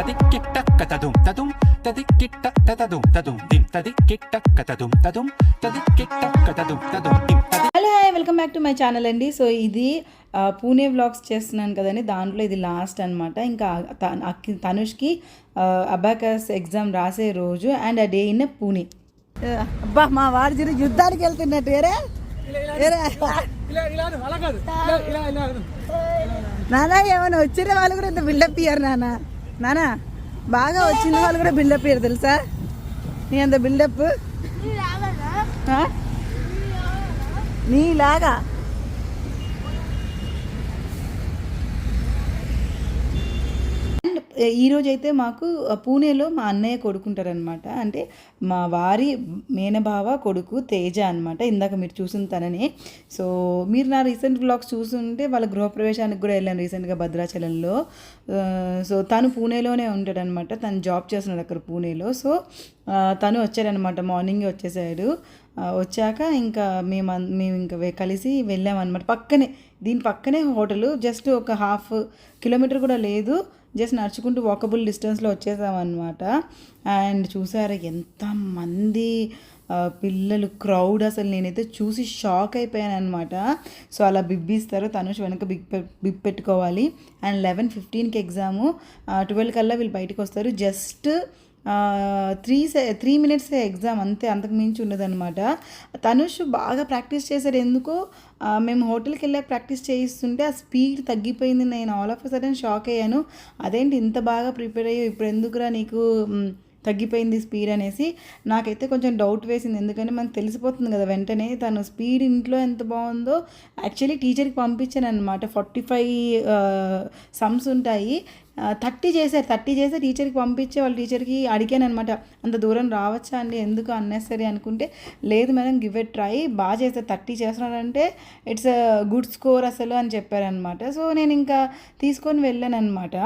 తదిక్కిట్ట కతదుం తదుం తదిక్కిట్ట తతదుం తదుం దిం తదిక్కిట్ట కతదుం తదుం తదిక్కిట్ట కతదుం తదుం దిం తది hello hi welcome back to my channel అండి సో ఇది పూణే వ్లాగ్స్ చేస్తున్నాను కదండి దాంట్లో ఇది లాస్ట్ అనమాట ఇంకా అక్కి- తనుష్కి అబాకస్ ఎగ్జామ్ రాసే రోజు అండ్ ఆ డే ఇన్ పూణే అబ్బా మా వాడు చిరు యుద్ధానికి వెళ్తున్నట్టు ఏరే నానా ఏమైనా వచ్చిన వాళ్ళు కూడా ఇంత బిల్డప్ ఇయ్యారు నాన్న నానా బాగా వచ్చిన వాళ్ళు కూడా బిల్డప్ ఇయ్యారు తెలుసా నీ అంత బిల్డప్ నీలాగా అండ్ అయితే మాకు పూణేలో మా అన్నయ్య కొడుకుంటారనమాట అంటే మా వారి మేనబావ కొడుకు తేజ అనమాట ఇందాక మీరు చూసిన తననే. సో మీరు నా రీసెంట్ బ్లాగ్స్ చూస్తుంటే వాళ్ళ గృహప్రవేశానికి కూడా వెళ్ళాను రీసెంట్గా భద్రాచలంలో. సో తను పూణేలోనే ఉంటాడనమాట తను జాబ్ చేస్తున్నాడు అక్కడ పూణేలో. సో తను వచ్చాడనమాట మార్నింగే వచ్చేసాడు. వచ్చాక ఇంకా మేము అన్- మేము ఇంకా కలిసి వెళ్ళామన్నమాట. పక్కనే దీని పక్కనే హోటల్ జస్ట్ ఒక హాఫ్ కిలోమీటర్ కూడా లేదు. జస్ట్ నడుచుకుంటూ వాకబుల్ డిస్టెన్స్లో వచ్చేసామన్నమాట. అండ్ చూసారా ఎంతమంది పిల్లలు క్రౌడ్ అసలు నేనైతే చూసి షాక్ అయిపోయాను అనమాట సో అలా బిబ్బిస్తారు తనుష్ వెనక బిగ్ పె- పెట్టుకోవాలి. అండ్ లెవెన్ ఫిఫ్టీన్కి ఎగ్జాము. ట్వెల్వ్ కల్లా వీళ్ళు బయటకు వస్తారు జస్ట్ త్రీ సె త్రీ మినిట్స్ ఎగ్జామ్ అంతే అంతకు మించి ఉండదన్నమాట. తనుష్ బాగా ప్రాక్టీస్ చేశారు ఎందుకో మేము హోటల్కి వెళ్ళాక ప్రాక్టీస్ చేయిస్తుంటే ఆ స్పీడ్ తగ్గిపోయింది. నేను ఆల్ ఆఫ్ సడన్ షాక్ అయ్యాను. అదేంటి ఇంత బాగా ప్రిపేర్ అయ్యి ఇప్పుడు ఎందుకురా నీకు తగ్గిపోయింది స్పీడ్ అనేసి నాకైతే కొంచెం డౌట్ వేసింది. ఎందుకంటే మనకు తెలిసిపోతుంది కదా వెంటనే తను స్పీడ్ ఇంట్లో ఎంత బాగుందో. యాక్చువల్లీ టీచర్కి పంపించాను అనమాట ఫార్టీ ఫైవ్ సమ్స్ ఉంటాయి. థర్టీ చేశారు. థర్టీ చేస్తే టీచర్కి పంపించే వాళ్ళ టీచర్కి అడిగాను అనమాట అంత దూరం రావచ్చా అండి? ఎందుకు అన్నెసరీ అనుకుంటే లేదు మేడం గివ్ ఎట్ ట్రై. బాగా చేస్తారు థర్టీ చేస్తున్నారంటే ఇట్స్ గుడ్ స్కోర్ అసలు అని చెప్పారనమాట సో నేను ఇంకా తీసుకొని వెళ్ళాను అనమాట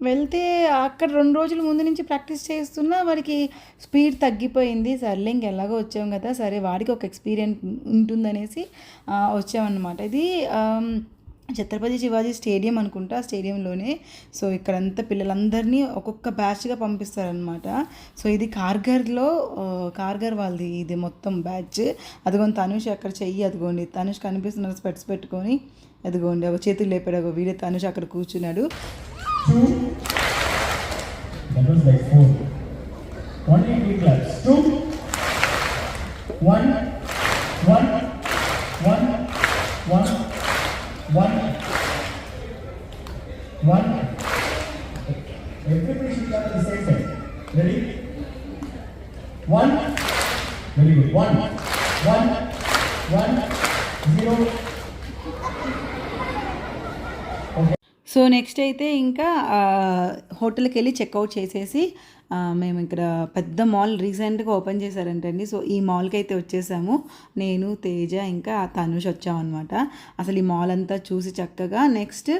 వెళ్తే అక్కడ రెండు రోజుల ముందు నుంచి ప్రాక్టీస్ చేస్తున్నా వాడికి స్పీడ్ తగ్గిపోయింది. సర్లే ఇంక ఎలాగో వచ్చాం కదా సరే వాడికి ఒక ఎక్స్పీరియన్స్ ఉంటుందనేసి వచ్చామన్నమాట. ఇది ఛత్రపతి శివాజీ స్టేడియం అనుకుంటా స్టేడియంలోనే. సో ఇక్కడంతా పిల్లలందరినీ ఒక్కొక్క బ్యాచ్గా పంపిస్తారనమాట సో ఇది కార్గర్లో కార్గర్ వాళ్ళది ఇది మొత్తం బ్యాచ్. అదిగోండి తనుష్ అక్కడ చెయ్యి అదిగోండి. తనుష్ కనిపిస్తున్నారు స్పెట్స్ పెట్టుకొని అదిగోండి ఒక చేతులు లేపాడు ఒక వీడియో తనుష్ అక్కడ కూర్చున్నాడు. That was like four. Only three claps. Two. One. One. One. One. One. One. Everybody should clap the same time. Ready? One. Very good. One. One. One. Zero. So next అయితే ఇంకా హోటల్కి వెళ్ళి checkout చేసేసి మేము ఇక్కడ పెద్ద mall రీసెంట్గా open చేశారంటండి so ఈ మాల్కి అయితే వచ్చేసాము. నేను తేజ ఇంకా తనుష్ వచ్చామన్నమాట. అసలు ఈ మాల్ అంతా చూసి చక్కగా నెక్స్ట్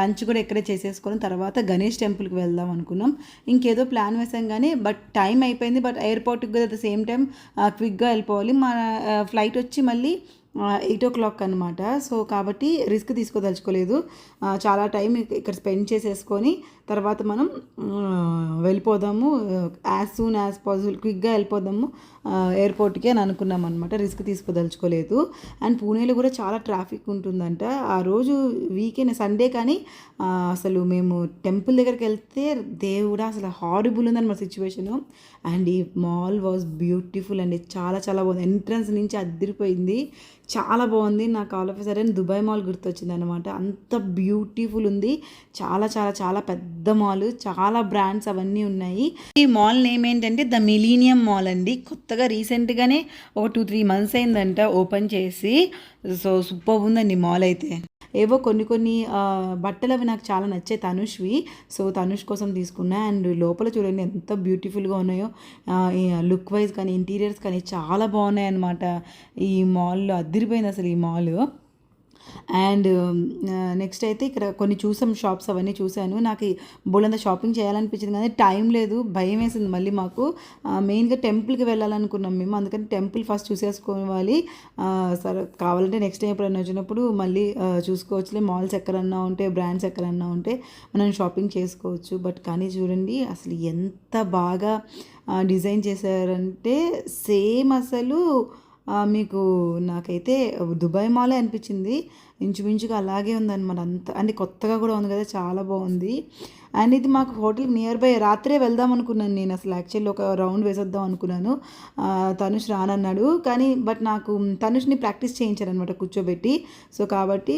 లంచ్ కూడా ఇక్కడే చేసేసుకొని తర్వాత గణేష్ టెంపుల్కి వెళ్దాం అనుకున్నాం. ఇంకేదో ప్లాన్ వేసాం కానీ బట్ టైం అయిపోయింది. బట్ ఎయిర్పోర్ట్కి కూడా అట్ ద సేమ్ టైం క్విక్గా వెళ్ళిపోవాలి. మా ఫ్లైట్ వచ్చి మళ్ళీ ఎయిట్ ఓ క్లాక్ అనమాట సో కాబట్టి రిస్క్ తీసుకోదలుచుకోలేదు. చాలా టైం ఇక్కడ స్పెండ్ చేసేసుకొని తర్వాత మనం వెళ్ళిపోదాము. యాజ్ సూన్ యాజ్ పాసిబుల్ క్విక్గా వెళ్ళిపోదాము. ఎయిర్పోర్ట్కి అని అనుకున్నాం అనమాట రిస్క్ తీసుకోదలుచుకోలేదు. అండ్ పూణేలో కూడా చాలా ట్రాఫిక్ ఉంటుందంట. ఆ రోజు వీకెండ్ సండే కానీ అసలు మేము టెంపుల్ దగ్గరికి వెళ్తే దేవుడా అసలు హారిబుల్ ఉందని మా సిచ్యువేషను అండ్ ఈ మాల్ వాజ్ బ్యూటిఫుల్ అండి. చాలా చాలా బాగుంది. ఎంట్రన్స్ నుంచి అద్దరిపోయింది చాలా బాగుంది. నాకు all of sudden Dubai mall గుర్తొచ్చింది అనమాట అంత బ్యూటిఫుల్ ఉంది. చాలా చాలా చాలా పెద్ద మాల్ చాలా బ్రాండ్స్ అవన్నీ ఉన్నాయి. ఈ మాల్ నేమ్ ఏంటంటే ద మిలీనియం మాల్ అండి. కొత్తగా రీసెంట్గానే ఒక టూ త్రీ మంత్స్ అయిందంట ఓపెన్ చేసి. సో సూపర్ ఉందండి మాల్ అయితే. ఏవో కొన్ని కొన్ని బట్టలు అవి నాకు చాలా నచ్చాయి తనుష్వి. సో తనుష్ కోసం తీసుకున్నా. అండ్ లోపల చూడండి ఎంత బ్యూటిఫుల్గా ఉన్నాయో. లుక్ వైజ్ కానీ ఇంటీరియర్స్ కానీ చాలా బాగున్నాయి అన్నమాట ఈ మాల్లో అద్దరిపోయింది అసలు ఈ mall. And next um, uh, అయితే ఇక్కడ కొన్ని చూసాం షాప్స్ అవన్నీ చూశాను. నాకు బోలంత షాపింగ్ చేయాలనిపించింది కానీ టైం లేదు భయం వేసింది మళ్ళీ మాకు. మెయిన్గా టెంపుల్కి వెళ్ళాలనుకున్నాం మేము. అందుకని టెంపుల్ ఫస్ట్ చూసేసుకోవాలి. సరే కావాలంటే నెక్స్ట్ టైం ఎప్పుడైనా వచ్చినప్పుడు మళ్ళీ చూసుకోవచ్చులే. మాల్స్ ఎక్కడన్నా ఉంటే బ్రాండ్స్ ఎక్కడన్నా ఉంటే మనం షాపింగ్ చేసుకోవచ్చు. బట్ కానీ చూడండి అసలు ఎంత బాగా డిజైన్ చేశారంటే సేమ్ అసలు మీకు నాకైతే దుబాయ్ మాలే అనిపించింది. ఇంచుమించుగా అలాగే ఉందన్నమాట. అంత అంటే కొత్తగా కూడా ఉంది కదా చాలా బాగుంది. అండ్ ఇది మాకు హోటల్ నియర్ బై రాత్రే వెళ్దాం అనుకున్నాను నేను అసలు. యాక్చువల్లీ ఒక రౌండ్ వేసేద్దాం అనుకున్నాను. తనుష్ రానన్నాడు. కానీ బట్ నాకు తనుష్ని ప్రాక్టీస్ చేయించారనమాట కూర్చోబెట్టి. సో కాబట్టి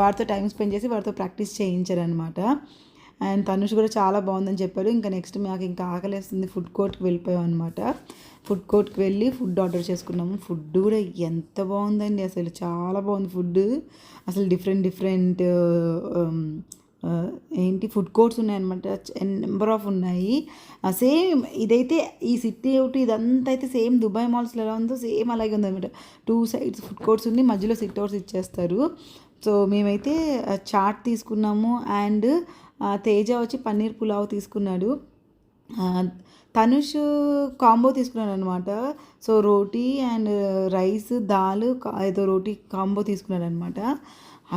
వారితో వాడితో టైం స్పెండ్ చేసి వాడితో ప్రాక్టీస్ చేయించారనమాట అండ్ తనుష్ కూడా చాలా బాగుందని చెప్పాడు. ఇంకా నెక్స్ట్ మాకు ఇంకా ఆకలేస్తుంది. ఫుడ్ కోర్ట్కి వెళ్ళిపోయాం అనమాట ఫుడ్ కోర్ట్కి వెళ్ళి ఫుడ్ ఆర్డర్ చేసుకున్నాము. ఫుడ్ కూడా ఎంత బాగుందండి. అసలు చాలా బాగుంది ఫుడ్ అసలు డిఫరెంట్ డిఫరెంట్ um, uh, ఏంటి? ఫుడ్ కోర్ట్స్ ఉన్నాయన్నమాట నెంబర్ ఆఫ్ ఉన్నాయి. సేమ్ ఇదైతే ఈ సిటీ ఒకటి ఇదంతా అయితే సేమ్ దుబాయ్ మాల్స్లో ఎలా ఉందో సేమ్ అలాగే ఉందన్నమాట టూ సైడ్స్ ఫుడ్ కోర్ట్స్ ఉండి మధ్యలో సిట్ అవుట్స్ ఇచ్చేస్తారు. సో మేమైతే uh, చాట్ తీసుకున్నాము. అండ్ తేజ వచ్చి పన్నీర్ పులావ్ తీసుకున్నాడు. తనుష్ కాంబో తీసుకున్నాడు అనమాట so roti and rice dal ఏదో రోటీ కాంబో తీసుకున్నాడు అనమాట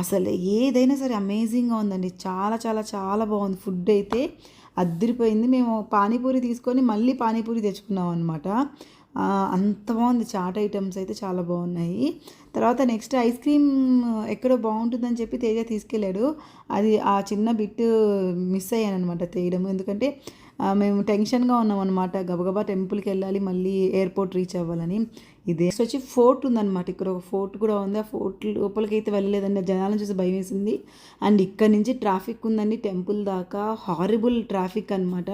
అసలు ఏదైనా సరే అమేజింగ్గా ఉందండి. చాలా చాలా చాలా బాగుంది. ఫుడ్ అయితే అద్దరిపోయింది. మేము పానీపూరి తీసుకొని మళ్ళీ పానీపూరి తెచ్చుకున్నాం అనమాట అంత బాగుంది. చాట్ ఐటమ్స్ అయితే చాలా బాగున్నాయి. తర్వాత నెక్స్ట్ ఐస్ క్రీమ్ ఎక్కడో బాగుంటుందని చెప్పి తేజ తీసుకెళ్ళాడు. అది ఆ చిన్న బిట్ మిస్ అయ్యాను అనమాట తీయడం. ఎందుకంటే మేము టెన్షన్గా ఉన్నాం అనమాట గబగబా టెంపుల్కి వెళ్ళాలి మళ్ళీ ఎయిర్పోర్ట్ రీచ్ అవ్వాలని. ఇది నెక్స్ట్ వచ్చి ఫోర్ట్ ఉందన్నమాట. ఇక్కడ ఒక ఫోర్ట్ కూడా ఉంది. ఆ ఫోర్ట్ లోపలికి అయితే వెళ్ళలేదండి జనాలను చూసి భయం వేసింది అండ్ ఇక్కడ నుంచి ట్రాఫిక్ ఉందండి. టెంపుల్ దాకా హారిబుల్ ట్రాఫిక్ అనమాట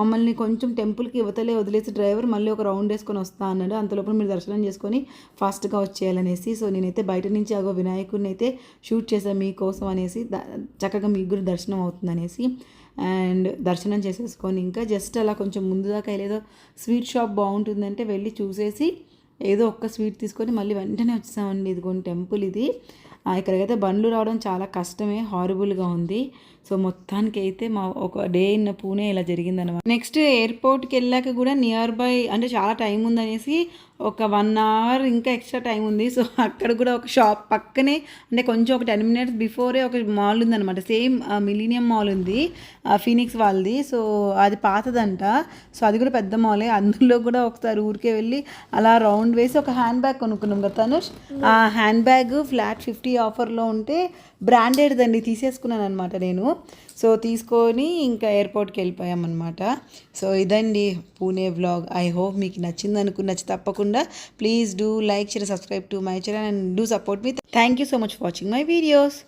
మమ్మల్ని కొంచెం టెంపుల్కి ఇవతలే వదిలేసి డ్రైవర్ మళ్ళీ ఒక రౌండ్ వేసుకొని వస్తా అన్నాడు. అంతలోపల మీరు దర్శనం చేసుకొని ఫాస్ట్గా వచ్చేయాలనేసి. సో నేనైతే బయట నుంచి అగో వినాయకుడిని అయితే షూట్ చేశాను మీకోసం అనేసి. చక్కగా మీకు కూడా దర్శనం అవుతుందనేసి. అండ్ దర్శనం చేసేసుకొని ఇంకా జస్ట్ అలా కొంచెం ముందు దాకా ఏదో స్వీట్ షాప్ బాగుంటుందంటే వెళ్ళి చూసేసి ఏదో ఒక్క స్వీట్ తీసుకొని మళ్ళీ వెంటనే వచ్చేసామండి ఇదిగోండి టెంపుల్ ఇది. ఇక్కడికైతే బండ్లు రావడం చాలా కష్టమే హారబుల్గా ఉంది. సో మొత్తానికి అయితే మా ఒక డే ఇన్ పూణే ఇలా జరిగిందనమాట నెక్స్ట్ ఎయిర్పోర్ట్కి వెళ్ళాక కూడా నియర్ బై అంటే చాలా టైం ఉందనేసి ఒక వన్ అవర్ ఇంకా ఎక్స్ట్రా టైం ఉంది. సో అక్కడ కూడా ఒక షాప్ పక్కనే అంటే కొంచెం ఒక టెన్ మినిట్స్ బిఫోరే ఒక మాల్ ఉందన్నమాట. సేమ్ మిలీనియం మాల్ ఉంది ఫీనిక్స్ వాళ్ళది. సో అది పాతదంట. సో అది కూడా పెద్ద మాలే అందులో కూడా ఒకసారి ఊరికే వెళ్ళి అలా రౌండ్ వేసి ఒక హ్యాండ్ బ్యాగ్ కొనుక్కున్నాం కదా తనుష్. ఆ హ్యాండ్ బ్యాగ్ ఫ్లాట్ ఫిఫ్టీ ఆఫర్లో ఉంటే బ్రాండెడ్ దండి తీసేసుకున్నాను అనమాట నేను. సో తీసుకొని ఇంకా ఎయిర్పోర్ట్కి వెళ్ళిపోయామన్నమాట. సో ఇదండి పూణే వ్లాగ్. ఐ హోప్ మీకు నచ్చింది అనుకుని నచ్చి తప్పకుండా please do like share subscribe to my channel and do support me. Thank you so much watching my videos.